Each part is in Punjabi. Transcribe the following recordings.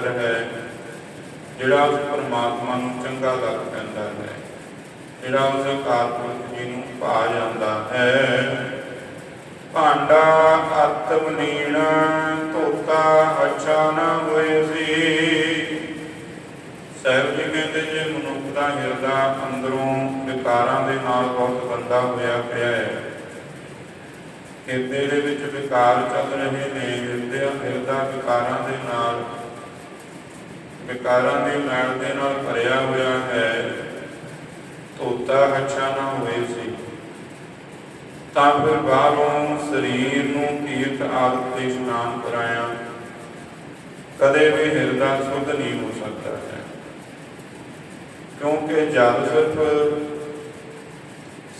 ਹਿਰਦੇ ਹੈ, ਜਿਹੜਾ ਪਰਮਾਤਮਾ ਨੂੰ ਚੰਗਾ ਲੱਗ ਪੈਂਦਾ ਹੈ, ਜਿਹੜਾ ਉਸ ਅਕਾਲ ਜੀ ਨੂੰ ਭਾ ਜਾਂਦਾ ਹੈ। ਭਾਂਡਾ ਆਤਮ ਲੀਣ ਧੋਤਾ ਅੱਛਾ ਨਾ ਹੋਏ ਸੀ। ਸਾਹਿਬ ਜੀ ਕਹਿੰਦੇ, ਜੇ ਮਨੁੱਖ ਦਾ ਹਿਰਦਾ ਅੰਦਰੋਂ ਵਿਕਾਰਾਂ ਦੇ ਨਾਲ ਬਹੁਤ ਬੰਦਾ ਹੋਇਆ ਪਿਆ ਹੈ ਹਿਰਦੇ ਦੇ ਵਿੱਚ ਵਿਕਾਰ ਚੱਲ ਰਹੇ ਨੇ, ਹਿਰਦੇ, ਹਿਰਦਾ ਵਿਕਾਰਾਂ ਦੇ ਨਾਲ ਵਿਕਾਰਾਂ ਦੀ ਮੈਲ ਦੇ ਨਾਲ ਭਰਿਆ ਹੋਇਆ ਹੈ, ਧੋਤਾ ਅੱਛਾ ਨਾ ਹੋਏ ਸੀ। ਤਾਂ ਫਿਰ ਬਾਹਰੋਂ ਸਰੀਰ ਨੂੰ ਤੀਰਥ ਆਦਿ ਤੇ ਇਸ਼ਨਾਨ ਕਰਾਇਆ। ਕਦੇ ਵੀ ਹਿਰਦਾ ਸੁੱਧ ਨਹੀਂ ਹੋ ਸਕਦਾ ਹੈ। ਕਿਉਂਕਿ ਜਦ ਸਿਰਫ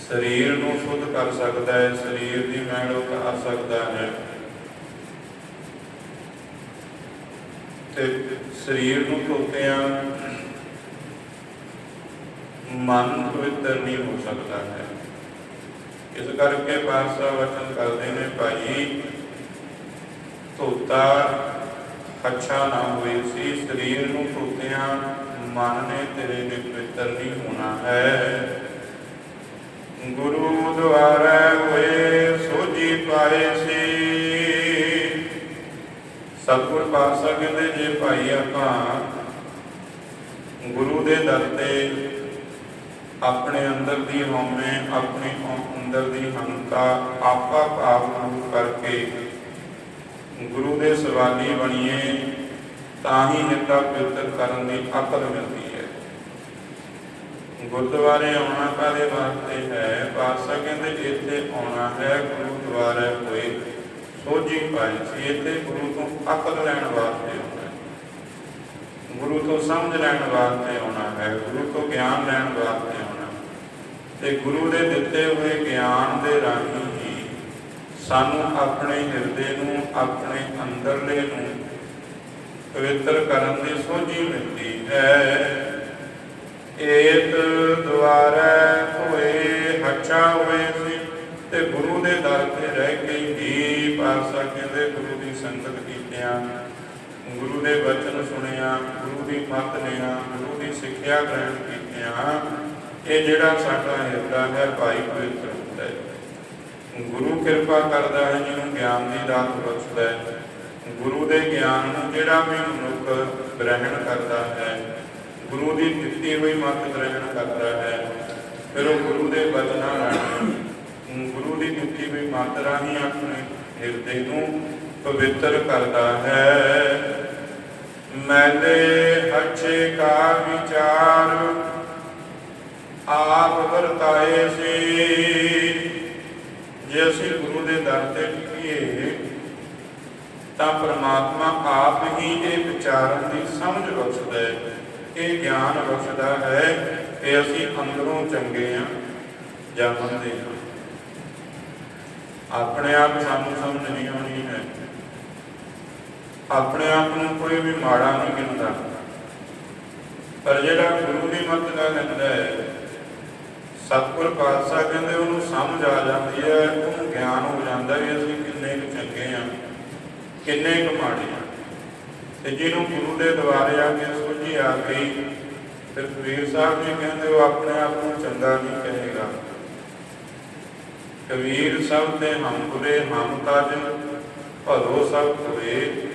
ਸਰੀਰ ਨੂੰ ਸੁੱਧ ਕਰ ਸਕਦਾ ਹੈ, ਸਰੀਰ ਦੀ ਮੈਲ ਉਤਾਰ ਸਕਦਾ ਹੈ। ਤੇ ਸਰੀਰ ਨੂੰ ਧੋਤਿਆਂ ਮਨ ਪਵਿੱਤਰ ਨਹੀਂ ਹੋ ਸਕਦਾ ਹੈ। ਇਸ ਕਰਕੇ ਪਾਸਾ ਵਚਨ ਕਰਦੇ ਨੇ, ਭਾਈ, ਧੋਤਾ ਅੱਛਾ ਨਾ ਹੋਏ ਸੀ, ਸਰੀਰ ਨੂੰ ਧੋਤਿਆਂ ਮਨ ਨੇ ਤੇਰੇ ਨੇ ਪਵਿੱਤਰ ਨਹੀਂ ਹੋਣਾ ਹੈ। ਗੁਰੂ ਦੁਆਰਾ ਹੋਏ ਸੋਜੀ ਪਾਏ ਸੀ। ਸਤਿਗੁਰ ਪਾਤਸ਼ਾਹ ਕਹਿੰਦੇ ਜੇ ਭਾਈ ਆਪਾਂ ਗੁਰੂ ਦੇ ਦਰ ਤੇ ਆਪਣੇ ਅੰਦਰ ਦੀ ਹਉਮੈ, ਆਪਣੀ ਅੰਦਰ ਦੀ ਹੰਤਾ ਆਪਾ ਭਾਵ ਨੂੰ ਕਰਕੇ ਗੁਰੂ ਦੇ ਸਵਾਲੀ ਬਣੀਏ, ਤਾਂ ਹੀ ਹਿਰਦਾ ਪਵਿੱਤਰ ਕਰਨ ਦੀ ਅਕਲ ਮਿਲਦੀ ਹੈ। ਗੁਰਦੁਆਰੇ ਆਉਣਾ ਕਾਦੇ ਵਾਸਤੇ ਹੈ? ਪਾਤਸ਼ਾਹ ਕਹਿੰਦੇ ਇੱਥੇ ਆਉਣਾ ਹੈ, ਗੁਰਦੁਆਰੇ ਹੋਏ। ਸੋਝੀ ਪਾਈ ਇੱਥੇ ਗੁਰੂ ਤੋਂ ਅਕਲ ਲੈਣ ਵਾਸਤੇ ਆਉਣਾ ਹੈ। ਗੁਰੂ ਤੋਂ ਸਮਝ ਲੈਣ ਵਾਸਤੇ ਆਉਣਾ ਹੈ। ਗੁਰੂ ਤੋਂ ਗਿਆਨ ਲੈਣ ਵਾਸਤੇ ਆਉਣਾ ਤੇ ਗੁਰੂ ਦੇ ਦਿੱਤੇ ਹੋਏ ਗਿਆਨ ਦੇ ਰਾਹੀਂ ਹੀ ਸਾਨੂੰ ਆਪਣੇ ਹਿਰਦੇ ਨੂੰ, ਆਪਣੇ ਅੰਦਰਲੇ ਨੂੰ ਪਵਿੱਤਰ ਕਰਨ ਦੀ ਸੋਝੀ ਮਿਲਦੀ ਹੈ। ਏਤ ਦੁਆਰੇ ਕੀਤਿਆਂ ਗੁਰੂ ਦੇ ਬਚਨ ਸੁਣਿਆ, ਗੁਰੂ ਦੀ ਮੱਤ ਲਿਆ, ਗੁਰੂ ਦੀ ਸਿੱਖਿਆ ਗ੍ਰਹਿਣ ਕੀਤਿਆਂ। ਇਹ ਜਿਹੜਾ ਸਾਡਾ ਹਿਰਦਾ ਹੈ, ਭਾਈ ਪਵਿੱਤਰ ਹੁੰਦਾ ਹੈ। ਗੁਰੂ ਕਿਰਪਾ ਕਰਦਾ ਹੈ, ਜਿਹਨੂੰ ਗਿਆਨ ਦੀ ਦਾਤ ਬਖਸ਼ਦਾ ਹੈ। ਗੁਰੂ ਦੇ ਗਿਆਨ ਨੂੰ ਜਿਹੜਾ ਵੀ ਮਨੁੱਖ ਗ੍ਰਹਿਣ ਕਰਦਾ ਹੈ, ਗੁਰੂ ਦੀ ਦਿੱਤੀ ਹੋਈ ਮੱਤ ਗ੍ਰਹਿਣ ਕਰਦਾ ਹੈ, ਫਿਰ ਉਹ ਗੁਰੂ ਦੇ ਬਚਨਾਂ ਰਾਹੀਂ, ਗੁਰੂ ਦੀ ਦਿੱਤੀ ਹੋਈ ਮੱਤ ਰਾਹੀਂ ਆਪਣੇ ਹਿਰਦੇ ਨੂੰ ਪਵਿੱਤਰ ਕਰਦਾ ਹੈ। ਮੈਲੇ ਹੱਛੇ ਕਾ ਵਿਚਾਰ, ਆਪ ਵਰਤਾਏ ਸੀ। ਜੇ ਅਸੀਂ ਗੁਰੂ ਦੇ ਦਰ ਤੇ ਟਿਕੀਏ, ਤਾਂ ਪ੍ਰਮਾਤਮਾ ਆਪ ਹੀ ਇਹ ਵਿਚਾਰਨ ਦੀ ਸਮਝ ਬਖਸ਼ਦਾ ਹੈ। ਇਹ ਗਿਆਨ ਬਖਸ਼ਦਾ ਹੈ ਕਿ ਅਸੀਂ ਅੰਦਰੋਂ ਚੰਗੇ ਆ ਜਾਂ ਮੰਦੇ ਹਾਂ। ਆਪਣੇ ਆਪ ਸਾਨੂੰ ਸਮਝ ਨਹੀਂ ਆਉਣੀ ਹੈ। ਆਪਣੇ ਆਪ ਨੂੰ ਕੋਈ ਵੀ ਮਾੜਾ ਨਹੀਂ ਗਿਣਦਾ। ਪਰ ਜਿਹੜਾ ਗੁਰੂ ਦੀ ਮੱਤ ਦਾ ਲੈਂਦਾ ਹੈ, ਸਤਿਗੁਰ ਪਾਤਸ਼ਾਹ ਕਹਿੰਦੇ ਉਹਨੂੰ ਸਮਝ ਆ ਜਾਂਦੀ ਹੈ, ਉਹਨੂੰ ਗਿਆਨ ਹੋ ਜਾਂਦਾ ਵੀ ਅਸੀਂ ਕਿੰਨੇ ਕੁ ਚੰਗੇ ਆ ਕਿੰਨੇ ਕੁ ਮਾੜੇ ਆ ਤੇ ਜਿਹਨੂੰ ਗੁਰੂ ਦੇ ਦੁਆਰੇ ਆ ਕੇ ਸੋਝੀ ਆ ਗਈ ਫਿਰ ਕਬੀਰ ਸਾਹਿਬ ਜੀ ਕਹਿੰਦੇ ਉਹ ਆਪਣੇ ਆਪ ਨੂੰ ਚੰਗਾ ਨਹੀਂ ਕਹੇਗਾ। ਕਬੀਰ ਸਭ ਤੇ ਹਮ ਬੁਰੇ ਹਮ ਤਜ, ਭਲੋ ਸਭ ਹੋਏ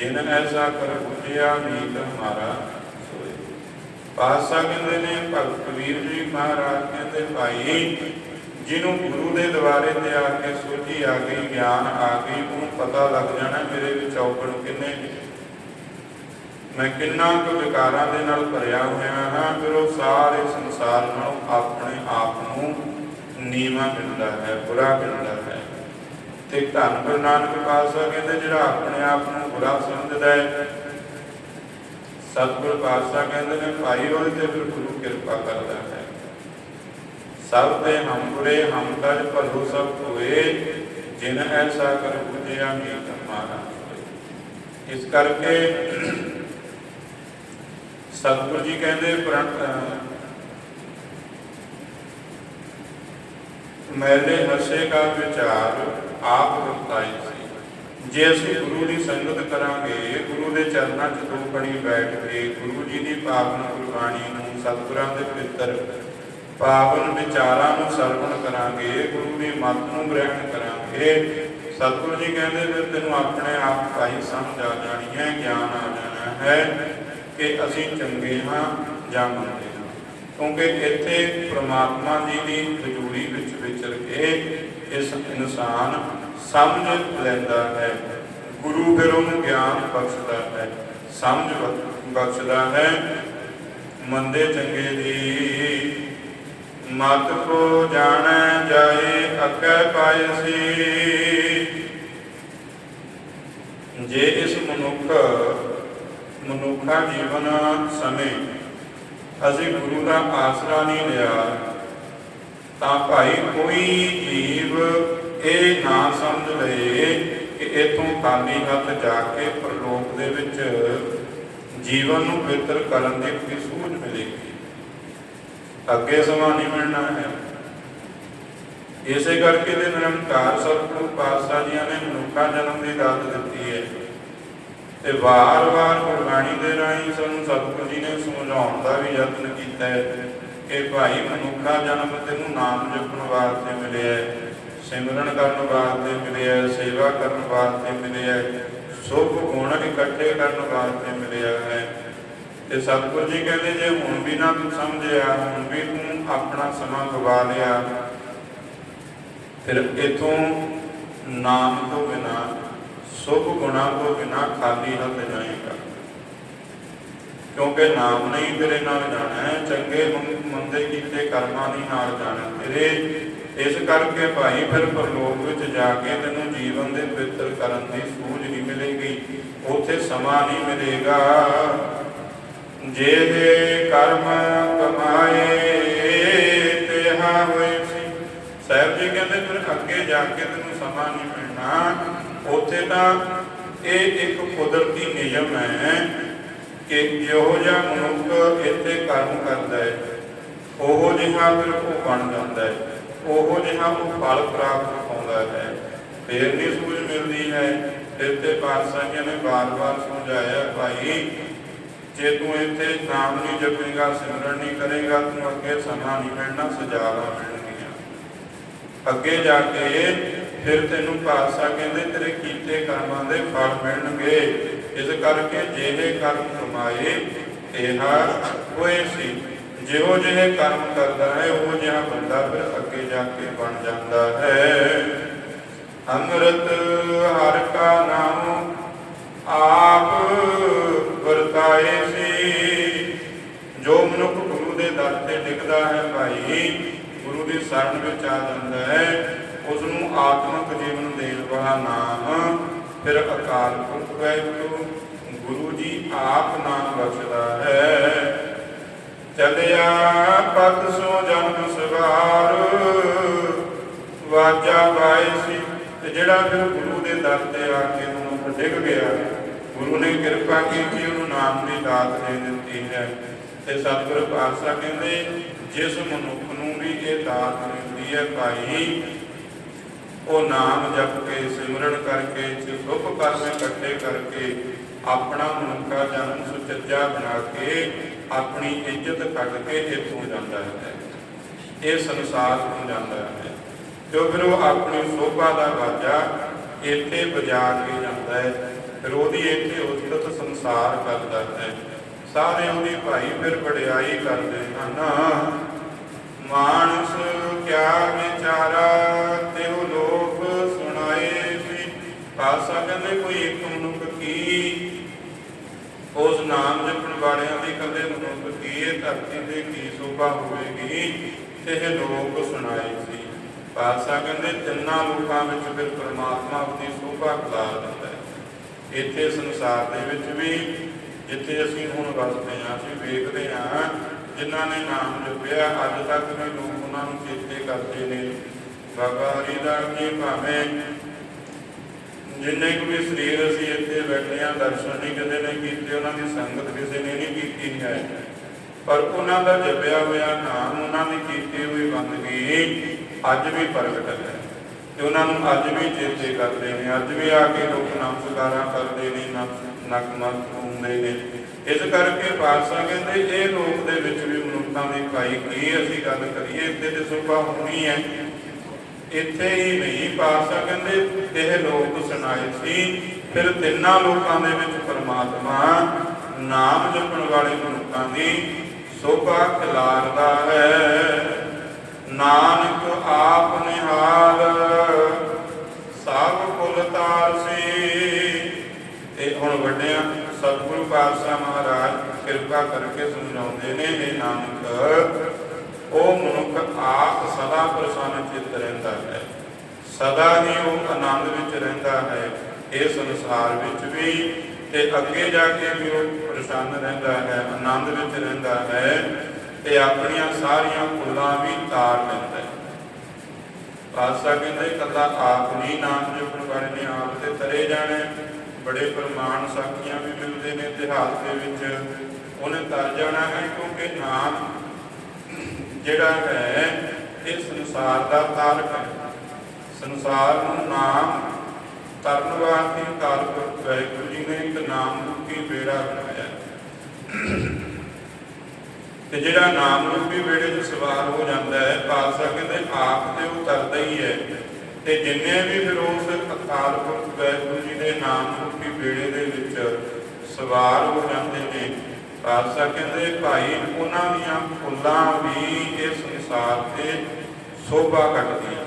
ਜਿਨ ਐਸਾ ਕਰ ਬੁਝਿਆ ਨੀਤ ਹਮਾਰਾ ਸੋਏ। ਪਾਤਸ਼ਾਹ ਕਹਿੰਦੇ ਨੇ, ਭਗਤ ਕਬੀਰ ਜੀ ਮਹਾਰਾਜ ਕਹਿੰਦੇ, ਭਾਈ, ਜਿਹਨੂੰ ਗੁਰੂ ਦੇ ਦੁਆਰੇ ਤੇ ਆ ਕੇ ਸੋਝੀ ਆ ਗਈ, ਗਿਆਨ ਆ ਗਈ, ਉਹਨੂੰ ਪਤਾ ਲੱਗ ਜਾਣਾ ਮੇਰੇ ਵਿੱਚ ਔਗਣ ਕਿੰਨੇ ਮੈਂ ਕਿੰਨਾ ਕੁ ਵਿਕਾਰਾਂ ਦੇ ਨਾਲ ਭਰਿਆ ਹੋਇਆ ਹਾਂ, ਫਿਰ ਉਹ ਸਾਰੇ ਸੰਸਾਰ ਨਾਲੋਂ ਆਪਣੇ ਆਪ ਨੂੰ ਨੀਵਾ ਮਿਲਦਾ ਹੈ, ਬੁਰਾ ਮਿਲਦਾ ਹੈ। ਤੇ ਧੰਨ ਗੁਰੂ ਨਾਨਕ ਪਾਤਸ਼ਾਹ ਕਹਿੰਦੇ, ਜਿਹੜਾ ਆਪਣੇ ਆਪ ਨੂੰ ਬੁਰਾ ਸਮਝਦਾ ਹੈ, ਸਤਿਗੁਰ ਪਾਤਸ਼ਾਹ ਕਹਿੰਦੇ ਨੇ, ਭਾਈ ਉਹਦੇ ਤੇ ਫਿਰ ਗੁਰੂ ਕਿਰਪਾ ਕਰਦਾ ਹੈ। ਸਭ ਤੇ ਹਮ ਬੁਰੇ ਹਮ ਤਜ ਭਲੋ ਸਭ ਹੋਏ ਜਿਨ ਐਸਾ ਕਰ ਬੁਝਿਆ ਮੀਤ ਹਮਾਰਾ ਇਸ ਕਰਕੇ ਸਤਿਗੁਰੂ ਜੀ ਕਹਿੰਦੇ, ਪ੍ਰਣ- ਮੈਲੇ ਹਸੇ ਕਾ ਵਿਚਾਰ ਆਪ ਵਰਤਾਈ ਸੀ। ਜੇ ਅਸੀਂ ਗੁਰੂ ਦੀ ਸੰਗਤ ਕਰਾਂਗੇ, ਗੁਰੂ ਦੇ ਚਰਨਾਂ 'ਚ ਦੋ ਕਣੀ ਬੈਠ ਕੇ ਗੁਰੂ ਜੀ ਦੀ ਪਾਵਨ ਗੁਰਬਾਣੀ ਨੂੰ ਸਤਿਗੁਰਾਂ ਦੇ ਪਿੱਤਰ, ਪਾਵਨ ਵਿਚਾਰਾਂ ਨੂੰ ਸਰਵਣ ਕਰਾਂਗੇ, ਗੁਰੂ ਦੀ ਮੱਤ ਨੂੰ ਗ੍ਰਹਿਣ ਕਰਾਂਗੇ, ਸਤਿਗੁਰੂ ਜੀ ਕਹਿੰਦੇ ਫਿਰ ਤੈਨੂੰ ਆਪਣੇ ਆਪ ਭਾਈ ਸਮਝ ਆ ਜਾਣੀ ਹੈ, ਗਿਆਨ ਆ ਜਾਣਾ ਹੈ ਕਿ ਅਸੀਂ ਚੰਗੇ ਹਾਂ ਜਾਂ ਮੰਦੇ ਕਿਉਂਕਿ ਇੱਥੇ ਪ੍ਰਮਾਤਮਾ ਜੀ ਦੀ ਹਜ਼ੂਰੀ ਵਿੱਚ ਵਿਚਰ ਕੇ ਇਸ ਇਨਸਾਨ ਸਮਝ ਲੈਂਦਾ ਹੈ। ਗੁਰੂ ਫਿਰ ਉਹਨੂੰ ਗਿਆਨ ਬਖਸ਼ਦਾ ਹੈ। ਸਮਝ ਬਖ- ਬਖਸ਼ਦਾ ਹੈ। ਮੰਦੇ ਚੰਗੇ ਦੀ ਮਤ ਕੋ ਜਾਣੈ ਜਾਏ ਅੱਗੇ ਪਾਇਸੀ ਜੇ ਇਸ ਮਨੁੱਖ, ਮਨੁੱਖਾ ਜੀਵਨ ਸਮੇਂ ਅਸੀਂ ਗੁਰੂ ਦਾ ਆਸਰਾ ਨਹੀਂ ਲਿਆ, ਤਾਂ ਭਾਈ ਕੋਈ ਜੀਵ ਇਹ ਨਾ ਸਮਝ ਲਏ ਕਿ ਇਥੋਂ ਕਾਲੀ ਹੱਥ ਜਾ ਕੇ ਪ੍ਰਲੋਕ ਦੇ ਵਿੱਚ ਜੀਵਨ ਨੂੰ ਬਿਹਤਰ ਕਰਨ ਦੀ ਕੋਈ ਸੂਝ ਮਿਲੇਗੀ। ਅੱਗੇ ਸਮਾਂ ਨਹੀਂ ਮਿਲਣਾ ਹੈ। ਇਸੇ ਕਰਕੇ ਦੇ ਨਿਰੰਕਾਰ ਸਤਿਗੁਰੂ ਪਾਤਸ਼ਾਹ ਜੀਆਂ ਨੇ ਮਨੁੱਖਾ ਜਨਮ ਦੀ ਦਾਤ ਦਿੱਤੀ ਹੈ। ਤੇ ਵਾਰ-ਵਾਰ ਗੁਰਬਾਣੀ ਦੇ ਰਾਹੀਂ ਸਾਨੂੰ ਸਤਿਗੁਰੂ ਜੀ ਨੇ ਸਮਝਾਉਣ ਦਾ ਵੀ ਯਤਨ ਕੀਤਾ ਹੈ ਕਿ ਭਾਈ ਮਨੁੱਖਾ ਜਨਮ ਤੈਨੂੰ ਨਾਮ ਜਪਣ ਵਾਸਤੇ ਮਿਲਿਆ ਹੈ, ਸਿਮਰਨ ਕਰਨ ਵਾਸਤੇ ਮਿਲਿਆ ਹੈ, ਸੇਵਾ ਕਰਨ ਵਾਸਤੇ ਮਿਲਿਆ ਹੈ ਸੁਭ ਗੁਣ ਇਕੱਠੇ ਕਰਨ ਵਾਸਤੇ ਮਿਲਿਆ ਹੈ। ਤੇ ਸਤਿਗੁਰੂ ਜੀ ਕਹਿੰਦੇ, ਜੇ ਹੁਣ ਵੀ ਨਾ ਤੂੰ ਸਮਝਿਆ, ਹੁਣ ਵੀ ਤੂੰ ਆਪਣਾ ਸਮਾਂ ਗਵਾ ਲਿਆ, ਫਿਰ ਇਥੋਂ ਨਾਮ ਤੋਂ ਬਿਨਾ ਸੁਭ ਗੁਣਾਂ ਤੋਂ ਬਿਨਾ ਖਾਲੀ ਹੱਥ ਜਾਏਗਾ ਕਿਉਂਕਿ ਨਾਮ ਨਹੀਂ ਤੇਰੇ ਨਾਲ ਜਾਣਾ ਹੈ ਚੰਗੇ ਮੰਦੇ ਕੀਤੇ ਕਰਮਾਂ ਨਹੀਂ ਨਾਲ ਜਾਣਾ ਤੇਰੇ। ਇਸ ਕਰਕੇ ਭਾਈ ਫਿਰ ਪਰਲੋਕ ਵਿੱਚ ਜਾ ਕੇ ਤੈਨੂੰ ਜੀਵਨ ਦੇ ਬਿਹਤਰ ਕਰਨ ਦੀ ਸੂਝ ਨਹੀਂ ਮਿਲੇਗੀ। ਉੱਥੇ ਸਮਾਂ ਨਹੀਂ ਮਿਲੇਗਾ। ਜੇ ਦੇ ਕਰਮ ਕਮਾਏ, ਤੇ ਹੋਏ ਸੀ। ਸਾਹਿਬ ਜੀ ਕਹਿੰਦੇ, ਫਿਰ ਅੱਗੇ ਜਾ ਕੇ ਤੈਨੂੰ ਸਮਾਂ ਨਹੀਂ ਮਿਲਣਾ। ਉੱਥੇ ਤਾਂ ਇਹ ਇੱਕ ਕੁਦਰਤੀ ਨਿਯਮ ਹੈ ਕਿ ਜਿਹੋ ਜਿਹਾ ਮਨੁੱਖ ਇੱਥੇ ਕਰਮ ਕਰਦਾ ਹੈ, ਉਹੋ ਜਿਹਾ ਫਿਰ ਉਹ ਬਣ ਜਾਂਦਾ ਹੈ, ਉਹੋ ਜਿਹਾ ਉਹ ਫਲ ਪ੍ਰਾਪਤ ਪਾਉਂਦਾ ਹੈ। ਫੇਰ ਨਹੀਂ ਸੂਝ ਮਿਲਦੀ ਹੈ, ਫਿਰ ਤੇ ਪਾਤਸ਼ਾਹੀਆਂ ਨੇ ਬਾਰ-ਬਾਰ ਸਮਝਾਇਆ, ਭਾਈ, ਜੇ ਤੂੰ ਇੱਥੇ ਨਾਮ ਨਹੀਂ ਜਪੇਗਾ, ਸਿਮਰਨ ਨਹੀਂ ਕਰੇਗਾ, ਤੂੰ ਅੱਗੇ ਸਮਾਂ ਨਹੀਂ ਮਿਲਣਾ ਸਜਾਵਾ ਮਿਲਣਗੀਆਂ ਅੱਗੇ ਜਾ ਕੇ ਫਿਰ ਤੈਨੂੰ ਪਾਤਸ਼ਾਹ ਕਹਿੰਦੇ, ਤੇਰੇ ਕੀਤੇ ਕਰਮਾਂ ਦੇ ਫਲ ਮਿਲਣਗੇ। ਇਸ ਕਰਕੇ ਜਿਹੜੇ ਕਰਮ ਕਮਾਏ ਇਹਾ ਹੋਏ ਸੀ। ਜਿਹੋ ਜਿਹੇ ਕਰਮ ਕਰਦਾ ਹੈ, ਉਹ ਜਿਹਾ ਬੰਦਾ ਫਿਰ ਅੱਗੇ ਜਾ ਕੇ ਬਣ ਜਾਂਦਾ ਹੈ। ਅੰਮ੍ਰਿਤ ਹਰ ਕਾ ਨਾਮ ਆਪ ਵਰਤਾਏ ਸੀ। ਜੋ ਮਨੁੱਖ ਗੁਰੂ ਦੇ ਦਰ ਤੇ ਡਿੱਗਦਾ ਹੈ ਭਾਈ, ਗੁਰੂ ਦੀ ਸ਼ਰਨ ਵਿੱਚ ਆ ਜਾਂਦਾ ਹੈ। ਉਸ ਨੂੰ ਆਤਮਿਕ ਜੀਵਨ ਦੇਣ ਵਾਲਾ ਨਾਮ ਫਿਰ ਅਕਾਲ ਪੁਰਖ ਵਾਹਿਗੁਰੂ ਗੁਰੂ ਜੀ ਆਪ ਨਾਮ ਬਖਸ਼ਦਾ ਹੈ। ਚਲਿਆ ਪਤ ਸੋ ਜਨਮ ਸਵਾਰ, ਵਾਜਾ ਪਾਏ ਸੀ। ਤੇ ਜਿਹੜਾ ਫਿਰ ਗੁਰੂ ਦੇ ਦਰ ਤੇ ਆ ਕੇ ਉਹਨੂੰ ਡਿੱਗ ਗਿਆ, ਗੁਰੂ ਨੇ ਕਿਰਪਾ ਕੀਤੀ, ਉਹਨੂੰ ਨਾਮ ਦੀ ਦਾਤ ਦੇ ਦਿੱਤੀ ਹੈ। ਤੇ ਸਤਿਗੁਰ ਪਾਤਸ਼ਾਹ ਕਹਿੰਦੇ, ਜਿਸ ਮਨੁੱਖ ਨੂੰ ਵੀ ਇਹ ਦਾਤ ਮਿਲਦੀ ਹੈ ਭਾਈ ਉਹ ਨਾਮ ਜਪ ਕੇ, ਸਿਮਰਨ ਕਰਕੇ ਸੁਭ ਕਰਮ ਇਕੱਠੇ ਕਰਕੇ ਆਪਣਾ ਮਨੁੱਖਾ ਜਨਮ ਸੁਚੱਜਾ ਬਣਾ ਕੇ ਆਪਣੀ ਇੱਜ਼ਤ ਕੱਢ ਕੇ ਇੱਥੋਂ ਜਾਂਦਾ ਹੈ। ਇਹ ਸੰਸਾਰ ਤੋਂ ਜਾਂਦਾ ਹੈ। ਜੋ ਫਿਰ ਉਹ ਆਪਣੀ ਸੋਭਾ ਦਾ ਵਾਜਾ ਇੱਥੇ ਵਜਾ ਕੇ ਜਾਂਦਾ ਹੈ। ਫਿਰ ਉਹਦੀ ਇੱਥੇ ਉਸਤਤ ਸੰਸਾਰ ਕਰਦਾ ਹੈ। ਸਾਰੇ ਉਹਦੀ ਭਾਈ ਫਿਰ ਵਡਿਆਈ ਕਰਦੇ ਹਨ। ਮਾਨਸ ਕਿਆ ਵਿਚਾਰਾ, ਤੇ ਖਾਲਸਾ ਕਹਿੰਦੇ, ਕੋਈ ਇੱਕ ਮਨੁੱਖ ਕੀ? ਉਸ ਨਾਮ ਜਪਣ ਵਾਲਿਆਂ ਦੀ ਕਦੇ ਮਨੁੱਖ ਕੀ? ਇਹ ਧਰਤੀ ਤੇ ਕੀ ਸੋਭਾ ਹੋਵੇਗੀ? ਤੇ ਇਹ ਲੋਕ ਸੁਣਾਏ ਸੀ। ਪਾਤਸ਼ਾਹ ਕਹਿੰਦੇ, ਤਿੰਨਾਂ ਲੋਕਾਂ ਵਿੱਚ ਫਿਰ ਪਰਮਾਤਮਾ ਆਪਣੀ ਸੋਭਾ ਖਿਲਾਰ ਦਿੰਦਾ ਹੈ। ਇੱਥੇ ਸੰਸਾਰ ਦੇ ਵਿੱਚ ਵੀ, ਜਿੱਥੇ ਅਸੀਂ ਹੁਣ ਵਸਦੇ ਹਾਂ, ਅਸੀਂ ਵੇਖਦੇ ਹਾਂ, ਜਿਨ੍ਹਾਂ ਨੇ ਨਾਮ ਜਪਿਆ, ਅੱਜ ਤੱਕ ਵੀ ਲੋਕ ਉਹਨਾਂ ਨੂੰ ਚੇਤੇ ਕਰਦੇ ਨੇ। ਬਾਬਾ ਹਰੀਦਾਸ ਜੀ ਭਾਵੇਂ ਜਿੰਨੇ ਕੁ ਵੀ ਸਰੀਰ ਅਸੀਂ ਇੱਥੇ ਬੈਠੇ ਹਾਂ, ਦਰਸ਼ਨ ਨਹੀਂ ਕਦੇ ਨਹੀਂ ਕੀਤੇ, ਉਹਨਾਂ ਦੀ ਸੰਗਤ ਕਿਸੇ ਨੇ ਨਹੀਂ ਕੀਤੀ ਹੈ ਪਰ ਉਹਨਾਂ ਦਾ ਜਪਿਆ ਹੋਇਆ ਨਾਮ ਉਹਨਾਂ ਦੀ ਕੀਤੀ ਹੋਈ ਬੰਦਗੀ ਅੱਜ ਵੀ ਪ੍ਰਗਟ ਹੈ। ਤੇ ਉਹਨਾਂ ਨੂੰ ਅੱਜ ਵੀ ਚੇਤੇ ਕਰਦੇ ਨੇ, ਅੱਜ ਵੀ ਆ ਕੇ ਲੋਕ ਨਮਸਕਾਰਾਂ ਕਰਦੇ ਨੇ, ਨਮ- ਹੁੰਦੇ ਨੇ। ਇਸ ਕਰਕੇ ਪਾਤਸ਼ਾਹ ਕਹਿੰਦੇ, ਇਹ ਲੋਕ ਦੇ ਵਿੱਚ ਵੀ ਮਨੁੱਖਾਂ ਦੀ ਭਾਈ ਕੀ ਅਸੀਂ ਗੱਲ ਕਰੀਏ, ਇੱਥੇ ਤੇ ਸੁਭਾ ਹੋਣੀ ਹੈ। ਇੱਥੇ ਹੀ ਨਹੀਂ ਪਾਤਸ਼ਾਹ ਕਹਿੰਦੇ ਇਹ ਲੋਕ ਸੁਣਾਏ ਸੀ। ਫਿਰ ਤਿੰਨਾਂ ਲੋਕਾਂ ਦੇ ਵਿੱਚ ਪਰਮਾਤਮਾ ਨਾਮ ਜਪਣ ਵਾਲੇ ਮਨੁੱਖਾਂ ਦੀ ਸੋਭਾ ਖਿਲਾਰਦਾ ਹੈ। ਨਾਨਕ ਆਪ ਨਿਹਾਲ, ਸਭ ਕੁਲ ਤਾਰਸੀ ਤੇ ਹੁਣ ਵੱਡਿਆਂ, ਸਤਿਗੁਰੂ ਪਾਤਸ਼ਾਹ ਮਹਾਰਾਜ ਕਿਰਪਾ ਕਰਕੇ ਸਮਝਾਉਂਦੇ ਨੇ ਇਹ ਨਾਨਕ ਉਹ ਮਨੁੱਖ ਆਪ ਸਦਾ ਪ੍ਰਸੰਨ ਚਿੱਤ ਰਹਿੰਦਾ ਹੈ। ਸਦਾ ਹੀ ਉਹ ਆਨੰਦ ਵਿੱਚ ਰਹਿੰਦਾ ਹੈ। ਇਹ ਸੰਸਾਰ ਵਿੱਚ ਵੀ ਤੇ ਅੱਗੇ ਜਾ ਕੇ ਵੀ ਉਹ ਪ੍ਰਸੰਨ ਰਹਿੰਦਾ ਹੈ, ਆਨੰਦ ਵਿੱਚ ਰਹਿੰਦਾ ਹੈ ਤੇ ਆਪਣੀਆਂ ਸਾਰੀਆਂ ਕੁੱਲਾਂ ਵੀ ਤਾਰ ਲੈਂਦਾ ਹੈ। ਪਾਤਸ਼ਾਹ ਕਹਿੰਦੇ ਕੱਲਾ ਆਪ ਨਹੀਂ, ਨਾਮ ਜਪਣ ਵਾਲੇ ਨੇ ਆਪ ਤੇ ਤਰੇ ਜਾਣੇ। ਬੜੇ ਪ੍ਰਮਾਣ ਸਾਖੀਆਂ ਵੀ ਮਿਲਦੇ ਨੇ, ਇਤਿਹਾਸ ਦੇ ਵਿੱਚ। ਉਹਨੇ ਤਰ ਜਾਣਾ ਹੈ ਕਿਉਂਕਿ ਨਾਮ ਜਿਹੜਾ ਹੈ, ਇਹ ਸੰਸਾਰ ਦਾ ਤਾਰਕ ਹੈ। ਸੰਸਾਰ ਨੂੰ ਨਾਮ ਤਰਨ ਵਾਸਤੇ ਕਾਲਪੁਰਖ ਵਾਹਿਗੁਰੂ ਜੀ ਨੇ ਇੱਕ ਨਾਮ ਰੂਪੀ ਬੇੜਾ ਬਣਾਇਆ। ਤੇ ਜਿਹੜਾ ਨਾਮ ਰੂਪੀ ਬੇੜੇ 'ਚ ਸਵਾਰ ਹੋ ਜਾਂਦਾ ਹੈ ਪਾਤਸ਼ਾਹ ਕਹਿੰਦੇ ਆਪ ਤੇ ਉਹ ਤਰਦਾ ਹੀ ਹੈ। ਤੇ ਜਿੰਨੇ ਵੀ ਫਿਰ ਉਸ ਅਕਾਲ ਪੁਰਖ ਵਾਹਿਗੁਰੂ ਜੀ ਦੇ ਨਾਮ ਰੂਪੀ ਬੇੜੇ ਦੇ ਵਿੱਚ ਸਵਾਰ ਹੋ ਜਾਂਦੇ ਨੇ ਪਾਤਸ਼ਾਹ ਕਹਿੰਦੇ ਭਾਈ ਉਹਨਾਂ ਦੀਆਂ ਫੁੱਲਾਂ ਵੀ ਇਸ ਸੰਸਾਰ ਤੇ ਸੋਭਾ ਕੱਢਦੀਆਂ